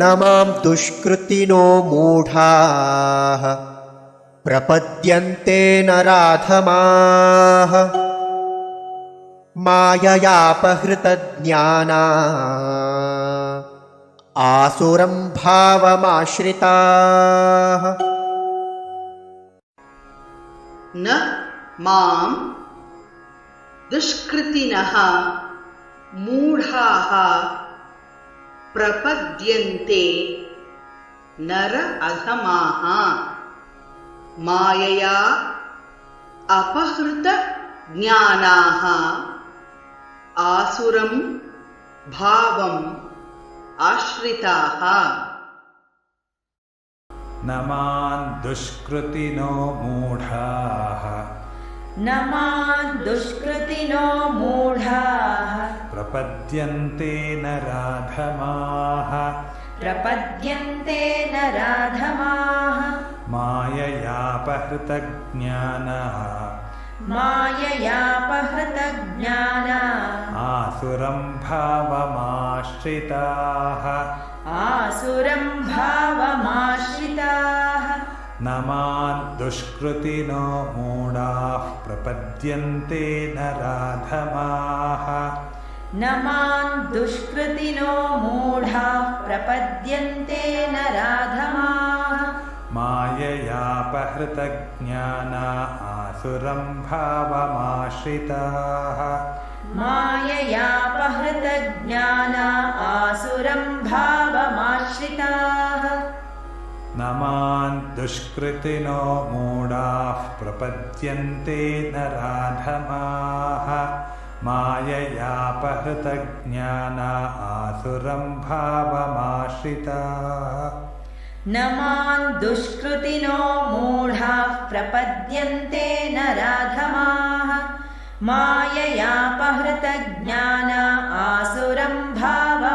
न मां दुष्कृतिनो मूढाः प्रपद्यन्ते नराधमाः। माययापहृतज्ञाना आसुरं भावमाश्रिताः। न मां दुष्कृतिनः मूढाः प्रपद्यन्ते नर अधमाः मायया अपहृतज्ञानाः आसुरं भावम् आश्रिताः। न माँ दुष्कृतिनो मूढाः। न माँ दुष्कृतिनो मूढाः। प्रपद्यन्ते नराधमाः प्रपद्यन्ते न राधमाः। माययापहृतज्ञानः। माययापहृतज्ञाना। आसुरं भावमाश्रिताः। आसुरं भावमाश्रिताः। न मां दुष्कृतिनो मूढाः प्रपद्यन्ते नराधमाः न मां दुष्कृतिनो मूढाः प्रपद्यन्ते न राधमाः। माययापहृतज्ञाना आसुरं भावमाश्रिताः। माययापहृतज्ञाना आसुरं भावमाश्रिताः। न मां दुष्कृतिनो मूढाः प्रपद्यन्ते नराधमाः माययापहृतज्ञाना आसुरं भावमाश्रिताः। न मां दुष्कृतिनो मूढाः प्रपद्यन्ते न राधमाः माययापहृतज्ञाना आसुरं भावमाश्रिताः